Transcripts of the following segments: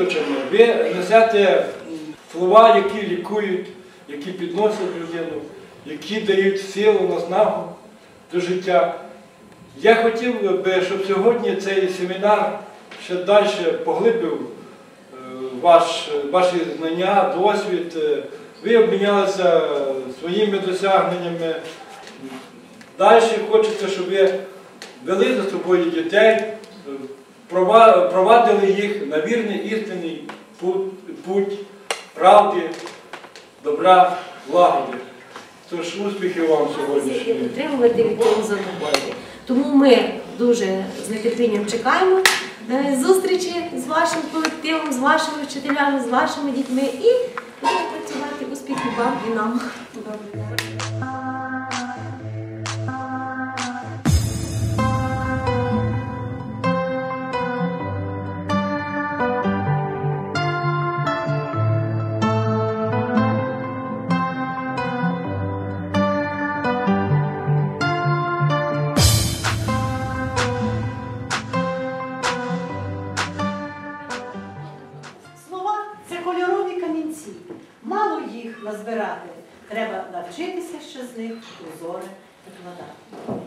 Ви ви несете слова, які лікують, які підносять людину, які дають силу, наснагу до життя. Я хотів би, щоб сьогодні цей семінар ще далі поглибив е, ваш, ваші знання, досвід. Е, Ви обмінялися своїми досягненнями. Далі хочеться, щоб ви вели за собою дітей, провадили їх на вірний істинний путь, правди, добра, лагоди. Тож успіхів вам сьогодні. від задоволення. Тому ми дуже з нетерпінням чекаємо е, зустрічі з вашим колективом, з вашими вчителями, з вашими дітьми і будемо працювати успіхів вам і нам. Треба навчитися ще з них узори викладати.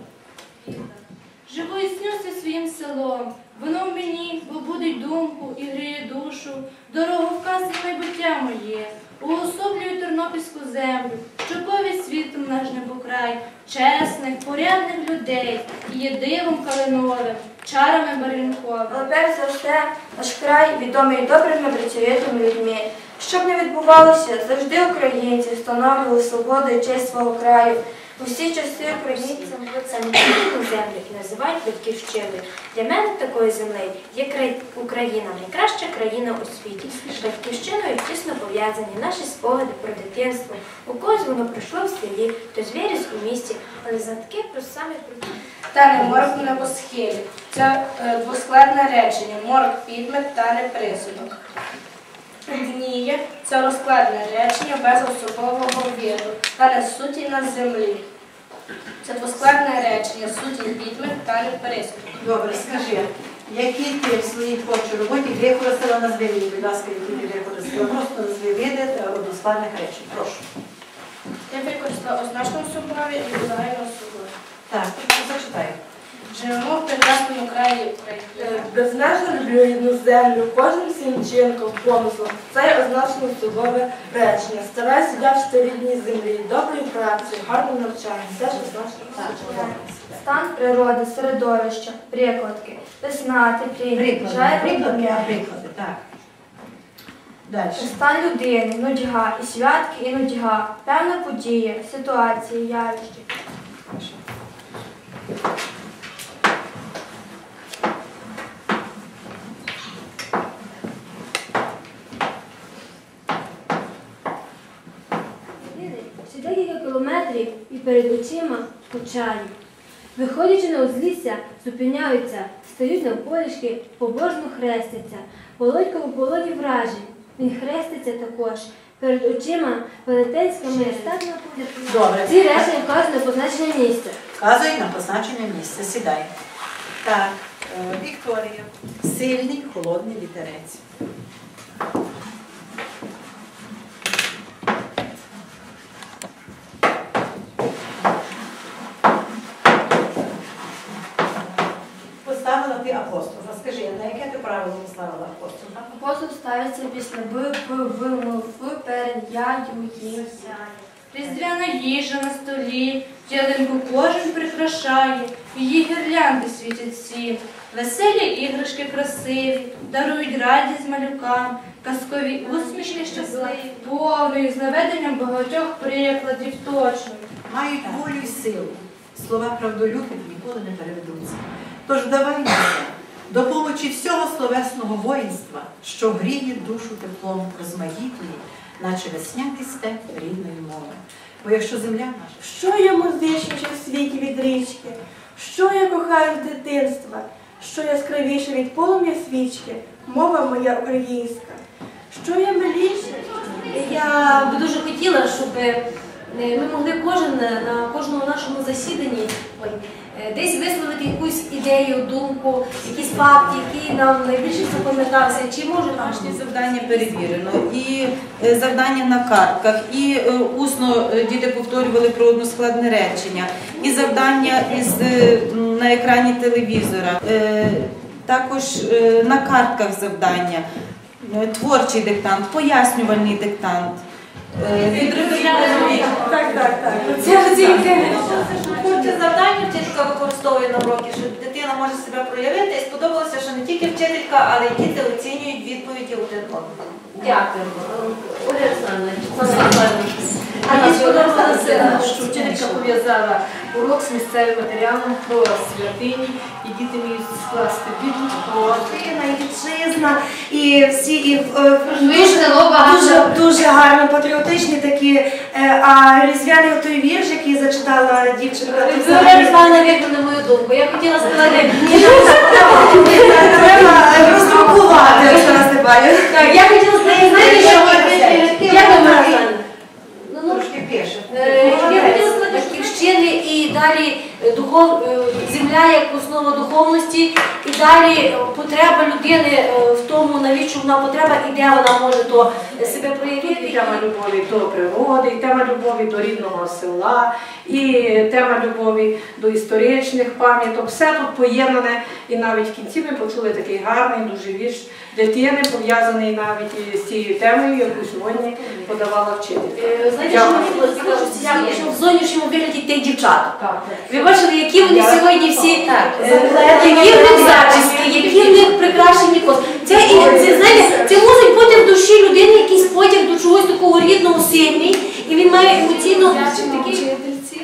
Живу і снюся своїм селом, воно в мені побудить думку і гріє душу, дороговказ і майбуття моє, уособлюю тернопільську землю, що повість світом наш небокрай, чесних, порядних людей, і є дивом калиновим, чарами барвінковим. Але перш за все, наш край відомий добрими працьовитими людьми. Щоб не відбувалося, завжди українці встановлювали свободу і честь свого краю. У всі часи українцям саме таку землю і називають батьківщиною. Для мене такою землею є Україна, найкраща країна у світі. З батьківщиною тісно пов'язані наші спогади про дитинство. У когось воно пройшло в селі, хтось виріс у місті, але знатки про саме про Тане морок в небосхилі. Це е, двоскладне речення. Морок підмет тане присудок. Дніє це розкладне речення без особового виду. Тане суті на землі. Це двоскладне речення. Суті підмет тане присудок. Добре, скажи, які ти в своїй творчій роботі використала назви мені, будь ласка, які ти використала. Просто назви види е, односкладних речень. Прошу. Я використала означну особові і загальну особові. Так, зачитай. Живемо в прекрасному краї України. Безмежно люблю рідну землю, кожним своїм чинком, помислом. Це є означено особове речення. Стараюся вдячити рідній землі, доброї праці, гарним навчанням. Це ж означено особове. Стан природи, середовища, прикладки, весна, тепління, Приклади, жає приклади, прикладки. приклади, так. Далі. Стан людини, нудьга, і святки, і нудьга, певна подія, ситуація, явище. Ще перед очима почалі. Виходячи на узлісся, зупиняються, стають навколішки, побожно хрестяться. Володько у полоні вражень. Він хреститься також. Перед очима велетенська маєстатна Добре. Ці речення вказують на позначення місця. Вказує на позначення місця. Сідай. Так, е, Вікторія. Сильний холодний вітерець. Поставила ти апостроф. Скажи, на яке ти поставила апостроф? Апостол ставиться після Б, П, В, М, Ф, перед Я, Ю, Ї. Різдвяна їжа на столі, ялинку кожен прикрашає, її гірлянди світять всі. Веселі іграшки красиві, дарують радість малюкам, казкові усмішки щасливі, повною з наведенням багатьох прикладів точно. мають волю і силу. Слова правдолюбів ніколи не переведуться. Тож вдаваймося помочі всього словесного воїнства, що гріє душу теплом, розмаїтує, наче весняний степ рідної мови. Бо якщо земля наша Що я музичніше в світі від річки? Що я кохаю з дитинства? Що яскравіше від полум'я свічки? Мова моя українська. Що я миліше? Я би дуже хотіла, щоб е, ми могли кожен на кожному нашому засіданні ой, е, десь висловити якусь ідею, думку, якийсь факт, який нам найбільше запам'ятався, чи може там Домашні завдання перевірено, і е, завдання на картках, і е, усно е, діти повторювали про односкладне речення, і завдання із, на екрані телевізора, також на картках завдання, творчий диктант, пояснювальний диктант. Так, так, так. Це оцінки. Завдання на що дитина може себе проявити. І сподобалося, що не тільки вчителька, але й діти оцінюють відповіді один одного. Дякую. Оля Олександровна, мені сподобалося, що вчителька пов'язала урок з місцевим матеріалом про святині, і діти вміють скласти Біблію, Україна, і вітчизна, і всі і е, дуже, дуже гарно патріотичні такі. е, А різдвяний той вірш, який зачитала дівчинка, взагалі Оля Олександровна виконали мою думку. Я хотіла сказати, треба роздрукувати, Оксана Степанівна. так, я хотіла сказати, що я думаю, ну, ну, Трошки пише. Е, Я хотіла сказати, батьківщини і далі е, духов, е, земля як основа духовності, і далі е, потреба людини в тому, навіщо вона потреба і де вона може то себе проявити. І тема любові до природи, і тема любові до рідного села, і тема любові до історичних пам'яток. Все тут поєднане. І навіть в кінці ми почули такий гарний дуже вірш дитини, пов'язаний навіть із цією темою, яку сьогодні подавала вчителька. Е, Знаєте, що мені було цікаво, що в зовнішньому вигляді тих дівчат. Ви бачили, які вони сьогодні всі, е, які в них зачіски, які в них прикрашені кос. Це, знаєте, це мусить бути в душі людини якийсь потяг до чогось такого рідного, сильний, і він має емоційно такий вчительці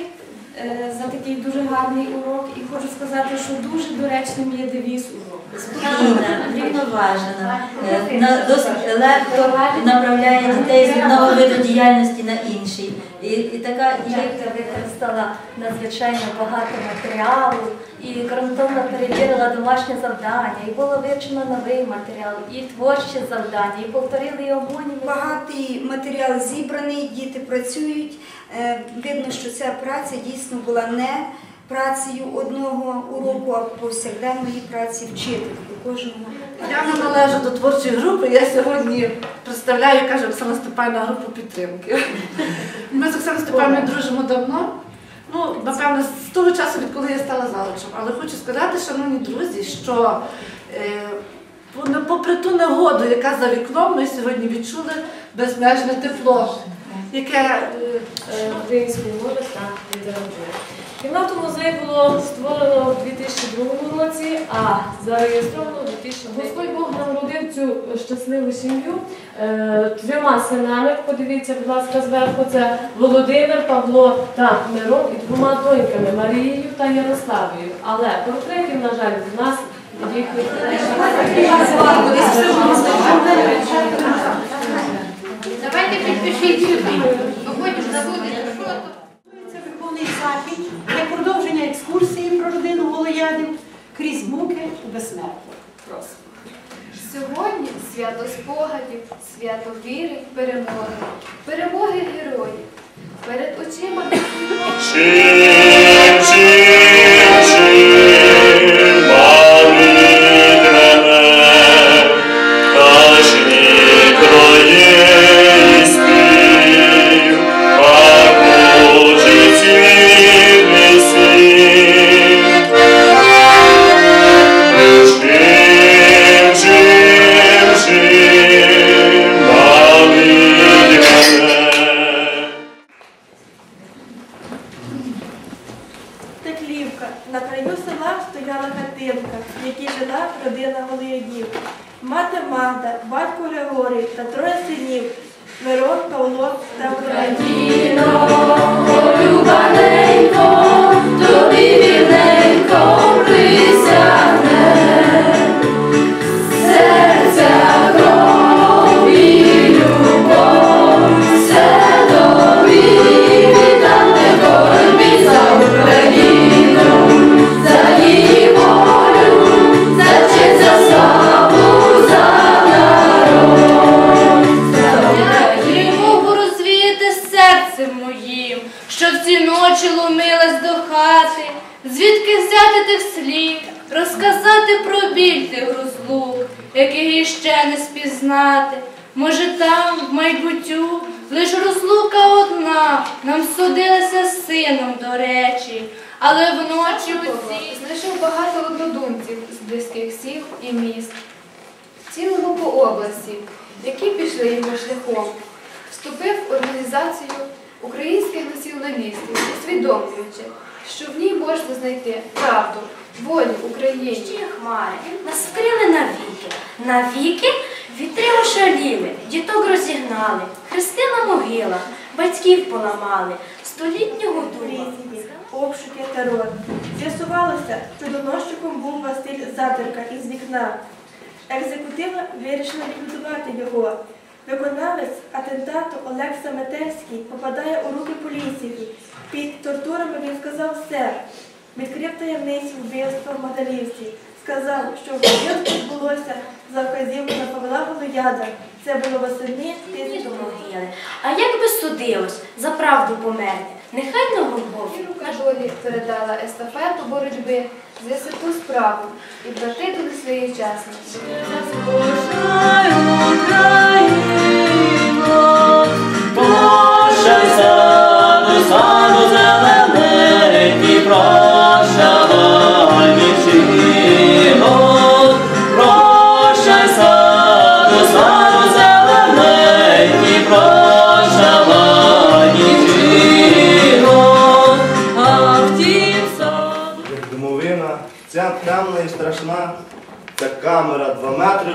е, за такий дуже гарний урок хочу сказати, що дуже доречним є девіз уроку. Спокійна, врівноважена, е, досить легко направляє дітей з одного виду діяльності на інший. І, і така директор використала надзвичайно багато матеріалу, і ґрунтовно перевірила домашнє завдання, і було вивчено новий матеріал, і творче завдання, і повторили його моніми. Багатий матеріал зібраний, діти працюють. Е, Видно, що ця праця дійсно була не працею одного уроку, а повсякденної праці вчительки кожного. Я не належу до творчої групи. Я сьогодні представляю, каже Оксана Степанівна, групу підтримки. Ми з Оксаною Степанівною дружимо давно. Ну, напевно, з того часу, відколи я стала залучем. Але хочу сказати, шановні друзі, що е, попри ту негоду, яка за вікном, ми сьогодні відчули безмежне тепло, яке е, Е, Української мови та літератури. Кімнату музею було створено у 2002 році, а зареєстровано у 2000 Господь Бог нагородив цю щасливу сім'ю е, трьома синами. Подивіться, будь ласка, зверху це Володимир, Павло та Мирон і двома доньками Марією та Ярославією. Але портретів, на жаль, в нас їх Давайте підпишіть сюди. Бо потім забудете. Це виховний захід для продовження екскурсії про родину крізь муки у безсмертя. Просимо. Сьогодні свято спогадів, свято віри, перемоги, перемоги героїв. Перед очима Теклівка. На краю села стояла хатинка, в якій жила родина Голоядів. Мати Магда, батько Григорій та троє синів Мирон, Павло та Україна. Судилася з сином, до речі, але вночі оці Знайшов багато однодумців з близьких сіл і міст, цілу групу області, які пішли його шляхом. Вступив в організацію українських націоналістів, усвідомлюючи, що в ній можна знайти правду, волю Україні. хмари. Нас вкрили навіки, навіки вітри ошаліли, діток розігнали, хрестина могила, батьків поламали, столітнього дума. обшуки терор. З'ясувалося, що доносчиком був Василь Задерка із вікна. Екзекутива вирішила ліквідувати його. Виконавець атентату Олег Саметельський попадає у руки поліції. Під тортурами він сказав все. Відкрив таємницю вбивства в Мадалівці. Сказав, що вбивство відбулося за вказівками Павла Голояда. Це було восени тисячі могили. А як би судилось, за правду померти, нехай на Голгофі. Рука долі передала естафету боротьби за святу справу і брати туди своєчасно. Прощай,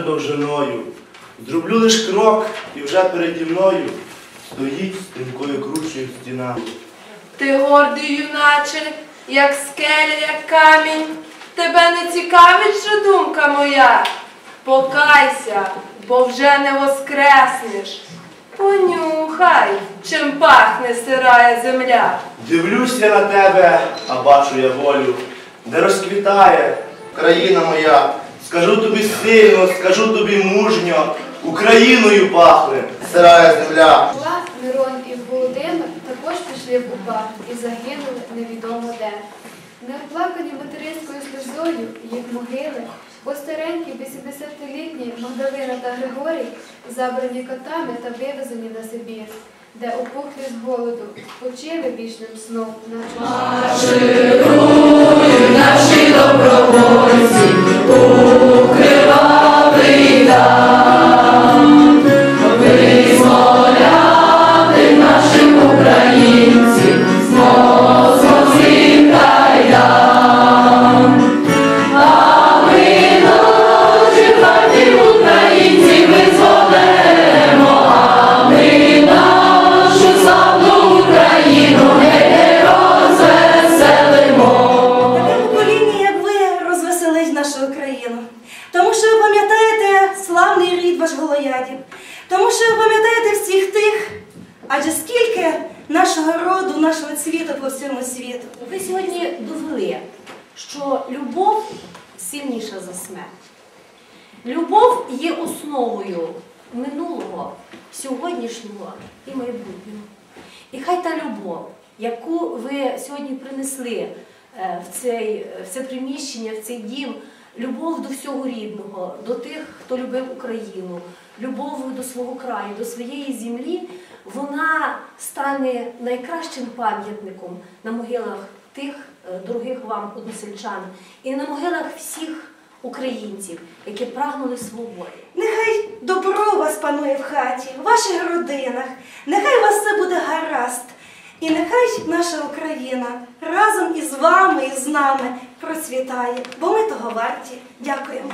довжиною. Зроблю лиш крок, і вже переді мною стоїть стрімкою кручою стіна. Ти гордий, юначе, як скеля, як камінь. Тебе не цікавить же думка моя. Покайся, бо вже не воскреснеш. Понюхай, чим пахне сирая земля. Дивлюсь я на тебе, а бачу я волю, де розквітає країна моя. Скажу тобі сильно, скажу тобі мужньо, Україною пахне сирая земля. Мирон і Володимир також пішли в УПА і загинули невідомо де. Неоплакані материнською сльозою їх могили, бо старенькі 80-літні Магдалина та Григорій забрані котами та вивезені на Сибір, де опухлі з голоду почили вічним сном на наші добровольці Senhor. Нашого цвіту по всьому світу. Ви сьогодні довели, що любов сильніша за смерть. Любов є основою минулого, сьогоднішнього і майбутнього. І хай та любов, яку ви сьогодні принесли е, в, цей, в це приміщення, в цей дім, любов до всього рідного, до тих, хто любив Україну, любов до свого краю, до своєї землі, вона стане найкращим пам'ятником на могилах тих е, дорогих вам односельчан і на могилах всіх українців, які прагнули свободи. Нехай добро вас панує в хаті, в ваших родинах. Нехай у вас все буде гаразд. І нехай наша Україна разом із вами і з нами процвітає, бо ми того варті. Дякуємо.